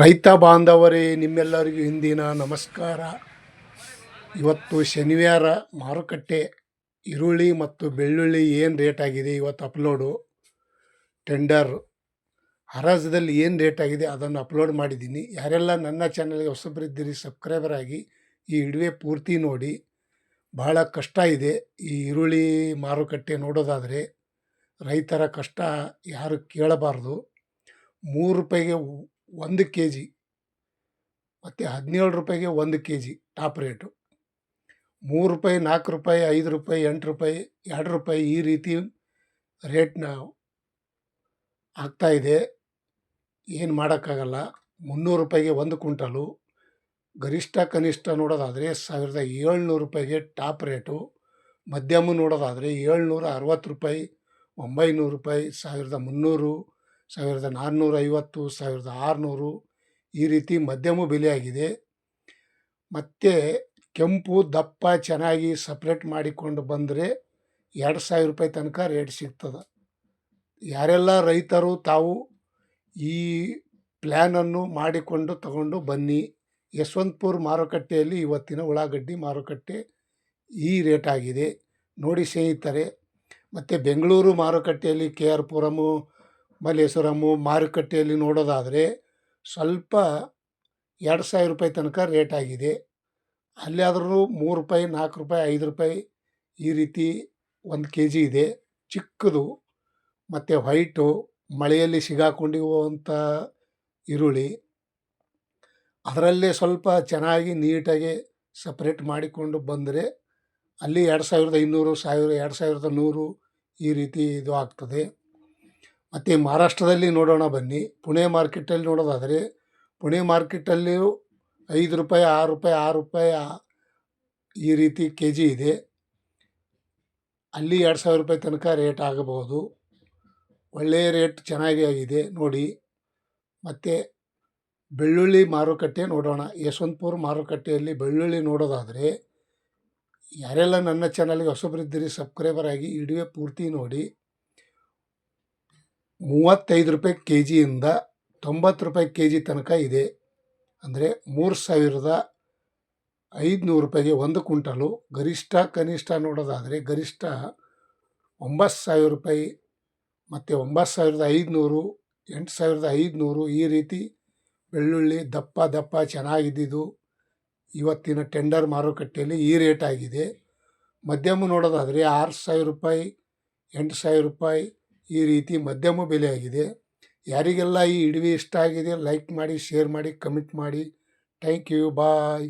ರೈತ ಬಾಂಧವರೇ, ನಿಮ್ಮೆಲ್ಲರಿಗೂ ಹಿಂದಿನ ನಮಸ್ಕಾರ. ಇವತ್ತು ಶನಿವಾರ, ಮಾರುಕಟ್ಟೆ, ಈರುಳ್ಳಿ ಮತ್ತು ಬೆಳ್ಳುಳ್ಳಿ ಏನು ರೇಟ್ ಆಗಿದೆ ಇವತ್ತು ಅಪ್ಲೋಡು ಟೆಂಡರ್ ಹರಾಜದಲ್ಲಿ ಏನು ರೇಟ್ ಆಗಿದೆ ಅದನ್ನು ಅಪ್ಲೋಡ್ ಮಾಡಿದ್ದೀನಿ. ಯಾರೆಲ್ಲ ನನ್ನ ಚಾನಲ್ಗೆ ಹೊಸಬರಿದ್ದೀರಿ ಸಬ್ಸ್ಕ್ರೈಬರ್ ಆಗಿ, ಈ ಇಡುವೆ ಪೂರ್ತಿ ನೋಡಿ. ಬಹಳ ಕಷ್ಟ ಇದೆ ಈ ಈರುಳ್ಳಿ ಮಾರುಕಟ್ಟೆ ನೋಡೋದಾದರೆ. ರೈತರ ಕಷ್ಟ ಯಾರು ಕೇಳಬಾರ್ದು. ಮೂರು ರೂಪಾಯಿಗೆ ಒಂದು ಕೆ ಜಿ ಮತ್ತು ಹದಿನೇಳು ರೂಪಾಯಿಗೆ ಒಂದು ಕೆ ಜಿ ಟಾಪ್ ರೇಟು. ಮೂರು ರೂಪಾಯಿ, ನಾಲ್ಕು ರೂಪಾಯಿ, ಐದು ರೂಪಾಯಿ, ಎಂಟು ರೂಪಾಯಿ, ಎರಡು ರೂಪಾಯಿ ಈ ರೀತಿ ರೇಟ್ನ ಆಗ್ತಾ ಇದೆ. ಏನು ಮಾಡೋಕ್ಕಾಗಲ್ಲ. ಮುನ್ನೂರು ರೂಪಾಯಿಗೆ ಒಂದು ಕ್ವಿಂಟಲು. ಗರಿಷ್ಠ, ಕನಿಷ್ಠ ನೋಡೋದಾದರೆ ಸಾವಿರದ ಏಳ್ನೂರು ರೂಪಾಯಿಗೆ ಟಾಪ್ ರೇಟು. ಮಧ್ಯಮ ನೋಡೋದಾದರೆ ಏಳ್ನೂರ ಅರವತ್ತು ರೂಪಾಯಿ, ಒಂಬೈನೂರು ರೂಪಾಯಿ, ಸಾವಿರದ ಮುನ್ನೂರು ಸಾವಿರದ ನಾನ್ನೂರ ಐವತ್ತು ಸಾವಿರದ ಆರುನೂರು ಈ ರೀತಿ ಮಧ್ಯಮ ಬೆಲೆಯಾಗಿದೆ. ಮತ್ತು ಕೆಂಪು, ದಪ್ಪ, ಚೆನ್ನಾಗಿ ಸಪ್ರೇಟ್ ಮಾಡಿಕೊಂಡು ಬಂದರೆ ಎರಡು ಸಾವಿರ ರೂಪಾಯಿ ತನಕ ರೇಟ್ ಸಿಗ್ತದೆ. ಯಾರೆಲ್ಲ ರೈತರು ತಾವು ಈ ಪ್ಲ್ಯಾನನ್ನು ಮಾಡಿಕೊಂಡು ತಗೊಂಡು ಬನ್ನಿ. ಯಶವಂತಪುರ ಮಾರುಕಟ್ಟೆಯಲ್ಲಿ ಇವತ್ತಿನ ಉಳ್ಳಾಗಡ್ಡಿ ಮಾರುಕಟ್ಟೆ ಈ ರೇಟ್ ಆಗಿದೆ. ನೋಡಿ ಸ್ನೇಹಿತರೆ, ಮತ್ತು ಬೆಂಗಳೂರು ಮಾರುಕಟ್ಟೆಯಲ್ಲಿ ಕೆ ಆರ್ ಪುರಮು ಮಲ್ಲೇಶ್ವರಮು ಮಾರುಕಟ್ಟೆಯಲ್ಲಿ ನೋಡೋದಾದರೆ ಸ್ವಲ್ಪ ಎರಡು ಸಾವಿರ ರೂಪಾಯಿ ತನಕ ರೇಟ್ ಆಗಿದೆ. ಅಲ್ಲಿ ಅಲ್ಲಾದ್ರೂ ಮೂರು ರೂಪಾಯಿ, ನಾಲ್ಕು ರೂಪಾಯಿ, ಐದು ರೂಪಾಯಿ ಈ ರೀತಿ ಒಂದು ಕೆ ಜಿ ಇದೆ. ಚಿಕ್ಕದು, ಮತ್ತು ವೈಟು ಮಳೆಯಲ್ಲಿ ಸಿಗಾಕೊಂಡಿರುವಂಥ ಈರುಳ್ಳಿ. ಅದರಲ್ಲೇ ಸ್ವಲ್ಪ ಚೆನ್ನಾಗಿ ನೀಟಾಗಿ ಸಪ್ರೇಟ್ ಮಾಡಿಕೊಂಡು ಬಂದರೆ ಅಲ್ಲಿ ಎರಡು ಸಾವಿರದ ಇನ್ನೂರು ಸಾವಿರ, ಎರಡು ಸಾವಿರದ ನೂರು ಈ ರೀತಿ ಇದು ಆಗ್ತದೆ. ಮತ್ತು ಮಹಾರಾಷ್ಟ್ರದಲ್ಲಿ ನೋಡೋಣ ಬನ್ನಿ. ಪುಣೆ ಮಾರ್ಕೆಟಲ್ಲಿ ನೋಡೋದಾದರೆ, ಪುಣೆ ಮಾರ್ಕೆಟಲ್ಲಿಯೂ ಐದು ರೂಪಾಯಿ, ಆರು ರೂಪಾಯಿ ಆರು ರೂಪಾಯಿ ಈ ರೀತಿ ಕೆ ಜಿ ಇದೆ. ಅಲ್ಲಿ ಎರಡು ಸಾವಿರ ರೂಪಾಯಿ ತನಕ ರೇಟ್ ಆಗಬಹುದು. ಒಳ್ಳೆಯ ರೇಟ್ ಚೆನ್ನಾಗಿ ಆಗಿದೆ ನೋಡಿ. ಮತ್ತು ಬೆಳ್ಳುಳ್ಳಿ ಮಾರುಕಟ್ಟೆ ನೋಡೋಣ. ಯಶವಂತಪುರ ಮಾರುಕಟ್ಟೆಯಲ್ಲಿ ಬೆಳ್ಳುಳ್ಳಿ ನೋಡೋದಾದರೆ, ಯಾರೆಲ್ಲ ನನ್ನ ಚಾನಲ್ಗೆ ಹೊಸಬರಿದ್ದೀರಿ ಸಬ್ಸ್ಕ್ರೈಬರ್ ಆಗಿ, ಇಡುವೆ ಪೂರ್ತಿ ನೋಡಿ. ಮೂವತ್ತೈದು ರೂಪಾಯಿ ಕೆ ಜಿಯಿಂದ ತೊಂಬತ್ತು ರೂಪಾಯಿ ಕೆ ಜಿ ತನಕ ಇದೆ. ಅಂದರೆ ಮೂರು ಸಾವಿರದ ಐದುನೂರು ರೂಪಾಯಿಗೆ ಒಂದು ಕ್ವಿಂಟಲು. ಗರಿಷ್ಠ, ಕನಿಷ್ಠ ನೋಡೋದಾದರೆ ಗರಿಷ್ಠ ಒಂಬತ್ತು ಸಾವಿರ ರೂಪಾಯಿ ಮತ್ತು ಒಂಬತ್ತು ಸಾವಿರದ ಐದುನೂರು, ಎಂಟು ಸಾವಿರದ ಐದುನೂರು ಈ ರೀತಿ ಬೆಳ್ಳುಳ್ಳಿ ದಪ್ಪ ದಪ್ಪ ಚೆನ್ನಾಗಿದ್ದಿದ್ದು ಇವತ್ತಿನ ಟೆಂಡರ್ ಮಾರುಕಟ್ಟೆಯಲ್ಲಿ ಈ ರೇಟ್ ಆಗಿದೆ. ಮಧ್ಯಮ ನೋಡೋದಾದರೆ ಆರು ಸಾವಿರ ರೂಪಾಯಿ, ಎಂಟು ಸಾವಿರ ರೂಪಾಯಿ ಈ ರೀತಿ ಮಧ್ಯಮ ಬೆಲೆಯಾಗಿದೆ. ಯಾರಿಗೆಲ್ಲ ಈ ಇಡುವೆ ಇಷ್ಟ ಆಗಿದೆ ಲೈಕ್ ಮಾಡಿ ಶೇರ್ ಮಾಡಿ ಕಮೆಂಟ್ ಮಾಡಿ. Thank you bye